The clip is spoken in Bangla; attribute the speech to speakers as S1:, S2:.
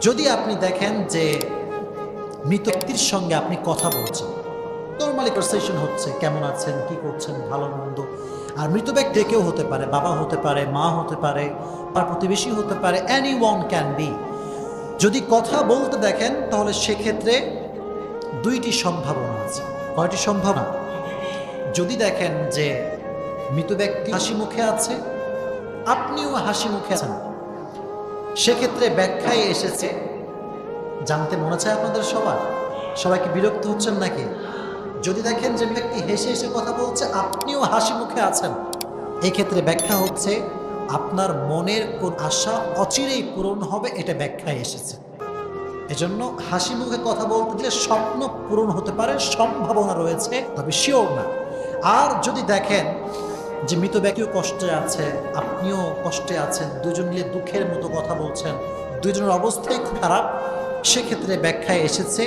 S1: যদি আপনি দেখেন যে মৃত ব্যক্তির সঙ্গে আপনি কথা বলছেন নর্মালি কনভারসেশন হচ্ছে, কেমন আছেন, কি করছেন, ভালো, মন্দ। আর মৃত ব্যক্তি কেউ হতে পারে, বাবা হতে পারে, মা হতে পারে তার প্রতিবেশী হতে পারে অ্যানি ওয়ান ক্যান বি যদি কথা বলতে দেখেন, তাহলে সেক্ষেত্রে দুইটি সম্ভাবনা আছে। কয়টি সম্ভাবনা? যদি দেখেন যে মৃত ব্যক্তি হাসি মুখে আছে, আপনিও হাসি মুখে আছেন। সেক্ষেত্রে ব্যাখ্যায় এসেছে। জানতে মনে চায় আপনাদের সবার? সবাইকে বিরক্ত হচ্ছেন নাকি? যদি দেখেন যে ব্যক্তি হেসে হেসে কথা বলছে, আপনিও হাসি মুখে আছেন। এই ক্ষেত্রে ব্যাখ্যা হচ্ছে, আপনার মনের কোন আশা অচিরেই পূরণ হবে, এটা ব্যাখ্যায় এসেছে। এজন্য হাসি মুখে কথা বলতে দিলে স্বপ্ন পূরণ হতে পারে, সম্ভাবনা রয়েছে, তবে শিওর না। আর যদি দেখেন যে মৃত ব্যক্তিও কষ্টে আছে, আপনিও কষ্টে আছেন, দুজন মিলে দুঃখের মতো কথা বলছেন, দুজনের অবস্থাই খুব খারাপ, সেক্ষেত্রে ব্যাখ্যায় এসেছে